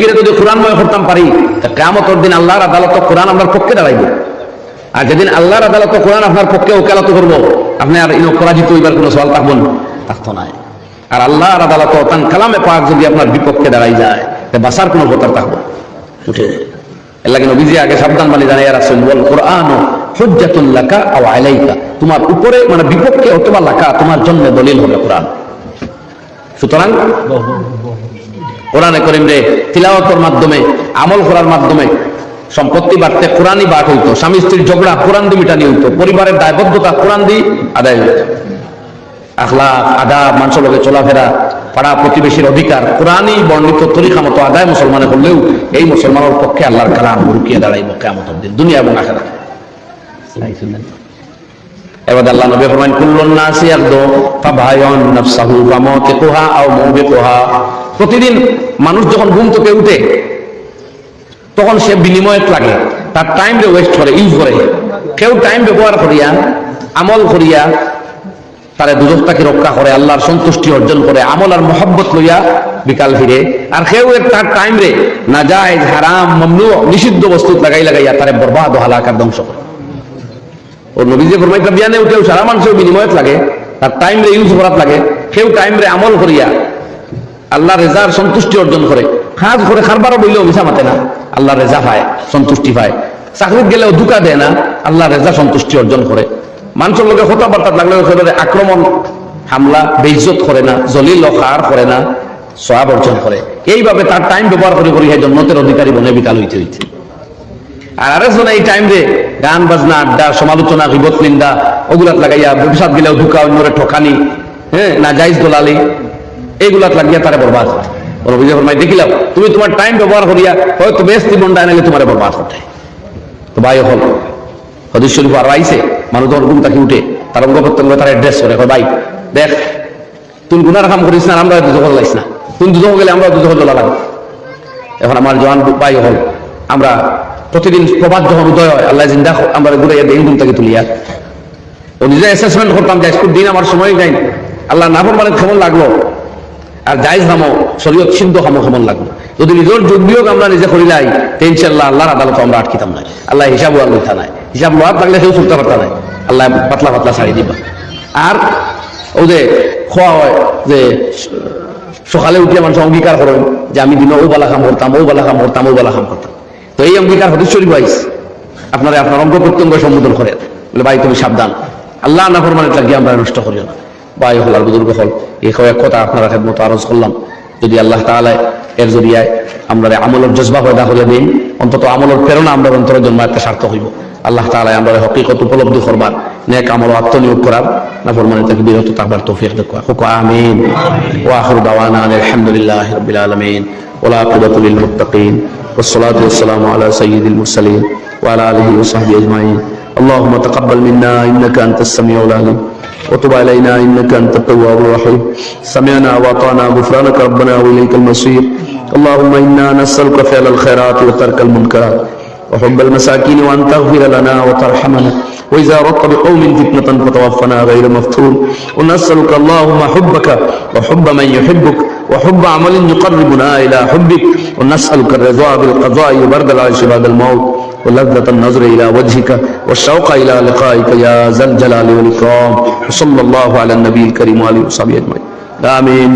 জিন্দগিরে যদি কোরআনময় করতাম পারি, তা কেমতর দিন আল্লাহর আদালত কোরআন আমার পক্ষে দাঁড়াইব। আর যেদিন আল্লাহর আদালত কোরআন আপনার পক্ষে ওকালত করব, আপনি আর ইনো পরাজিত হইবার কোনো সওয়াল থাকব না থাকতো নাই আর আল্লাহর আদালত তান কালামে পাক যদি আপনার বিপক্ষে দাঁড়াই যায়, তা বাসার কোনো কথা থাকব উঠে। এর লাগে নবীজি আগে সাবধান বানি জানাই রাসূল, বল কোরআন হুজ্জাতুল লাকা আও আলাইকা। তোমার উপরে মানে বিপক্ষে অথবা লাকা, তোমার জন্য দলিল হবে কোরআন। সুতরাং কোরআনে করিম রে তিলাওয়াতের মাধ্যমে আমল করার মাধ্যমে সম্পত্তি বাড়তে কোরআনই বাট হইতো স্বামী স্ত্রীর ঝগড়া কোরআন দিয়ে মিটানি হইতো পরিবারের দায়বদ্ধতা কোরআন দিয়ে আদায় হইতো। আখলা আদা মানুষের লোকে চলাফেরা পাড়া প্রতিবেশীর অধিকার কোরআনই বর্ণিত তরিকা মতো আদায় মুসলমানে করলেও এই মুসলমানের পক্ষে আল্লাহর কালাম রুকিয়ে দাঁড়াইব কেমন দিন দুনিয়া এবং আখেরা এবার আল্লাহ নবী ফরমান কুল্লুন নাসি ইয়াকদু ফাবায়ুন নাফসাহু ফামাতিকুহা আও মুবিকুহা। প্রতিদিন মানুষ যখন ঘুম থেকে উঠে, তখন সে বিনিময় লাগে। তার টাইম রে ওয়েস্ট করে ইউজ করে কেউ টাইম ব্যবহার করিয়া, আমল করিয়া, তারে দুজকটাকে রক্ষা করে, আল্লাহর সন্তুষ্টি অর্জন করে, আমল আর মহব্বত লইয়া বিকাল ফিরে। আর কেউ তার টাইম রে না যায় হারাম মমনু নিষিদ্ধ বস্তু লাগাই লাগাইয়া তারে বরবাদ হালাকার ধ্বংস করে। ওর নবীজে ফরমাইতা বিয়ানে উঠেও সারা মানুষের বিনিময়ত লাগে। তার টাইম রে ইউজ করাত লাগে। কেউ টাইম রে আমল করিয়া আল্লাহ রেজার সন্তুষ্টি অর্জন করে। কাজ করে খারবারও বললেও মিশা মাতে না। আল্লাহ রেজা পায়, সন্তুষ্টি পায়। চাকরিত গেলেও দুকা দেয় না, আল্লাহ রেজা সন্তুষ্টি অর্জন করে। মানুষের লোকে কথাবার্তা লাগলে আক্রমণ, হামলা বেইজত করে না, জলিল খার করে না সয়াব অর্জন করে। এইভাবে তার টাইম ব্যবহার করে করি হয় জন্মতের অধিকারী বনে বিকাল হইতে হইতে। আর আরেকজন এই টাইম রে গান, বাজনা, আড্ডা, সমালোচনা বিপদ নিন্দা, ওগুলাত লাগাইয়া ভবিষ্যৎ গেলেও ঢুকা অন্যরে ঠকানি হ্যাঁ না জাইজ দলালি। এইগুলাত লাগিয়া তারে বরবাদ ওর অভিযোগ ফরমাই দেখিলাম, তুমি তোমার টাইম ব্যবহার করিয়া হয়তো বেশ জীবনটা এনে তোমার বরবাদ হতে তো ভাই হল, হদিস শরীফ আর আইসে মানুষ যখন ঘুম তাকে উঠে, তার অঙ্গ প্রত্যঙ্গ তার অ্যাড্রেস করে ভাই, দেখ, তুই গুনার কাম করিস না আমরা দুধ লাইস না। তুই দুধ গেলে আমরা দুধ জ্বলা লাগবে। এখন আমার জওয়ান ভাই হল, আমরা প্রতিদিন প্রভাত যখন উদয় হয়, আল্লাহ জিন্দা আমরা ঘুরে দিন ঘুম থেকে তুলিয়া। ও নিজে অ্যাসেসমেন্ট করতাম যে দিন আমার সময় নাই আল্লাহ নাফর মানে কেমন লাগল? আর জায়জ হামো শরীয়ত সিদ্ধ হামো কেমন লাগল যদি নিজের যোগ আমরা নিজে করিলাই তো ইনশাল্লাহ আল্লাহর আদালত আমরা আটকিতাম নাই। আল্লাহ হিসাব আর লইতা নাই। হিসাব লোহার থাকলে কেউ চলতে পারতা নাই আল্লাহ পাতলা পাতলা ছাড়ি দিবা। আর ও যে খোয়া হয়, যে সকালে উঠিয়া মানুষ অঙ্গীকার করেন, যে আমি দিন ও বালা কাম করতাম, ও বালা কাম করতাম, ও বালা কাম করতাম। তো এই অঙ্গীকার হদিস শরীফ আইস আপনারা, আপনার অঙ্গ প্রত্যঙ্গ সম্বোধন করেন। বলে, ভাই, তুমি সাবধান। আল্লাহ না ফরমানে লাগিয়ে আমরা নষ্ট করিও না। ভাই হল আর বুজুর্গ হল এই কয়েক কথা আপনারা খেদমত আরজ করলাম যদি আল্লাহ তাআলা এর জরিয়ায় আমরা আমলের জজবা পয়দা করে দিন অন্তত আমলের প্রেরণা আমরা অন্তরের জন্য একটা স্বার্থ হইব আল্লাহ তাআলা আমরা হকিকত উপলব্ধি করবার নেক আমল আত্মনিয়োগ করার না ফরমানে থেকে বিরত থাকবার তৌফিক দেখো হুকু আমিন ওয়া আখিরু দাওয়ানা আলহামদুলিল্লাহি রাব্বিল আলামিন ওয়া আকিবাতু লিল মুত্তাকিন والصلاة والسلام على سيد المرسلين وعلى آله وصحبه أجمعين اللهم تقبل منا إنك أنت السميع العليم. وتب علينا إنك أنت التواب الرحيم. سمعنا وأطعنا غفرانك ربنا وإليك المصير. اللهم إنا نسألك فعل الخيرات وترك المنكرات. وحب المساكين وأن تغفر لنا وترحمنا. وإذا أردت بقوم فتنة فتوفنا غير مفتون. ونسألك اللهم حبك وحب من يحبك. وحب عمل يقربنا إلى حبك. ونسألك الرضا بالقضاء وبرد العيش بعد الموت. ولذة النظر إلى وجهك والشوق إلى لقائك يا ذا الجلال والإكرام. وصلى الله على النبي الكريم وآله وصحبه أجمعين. آمين.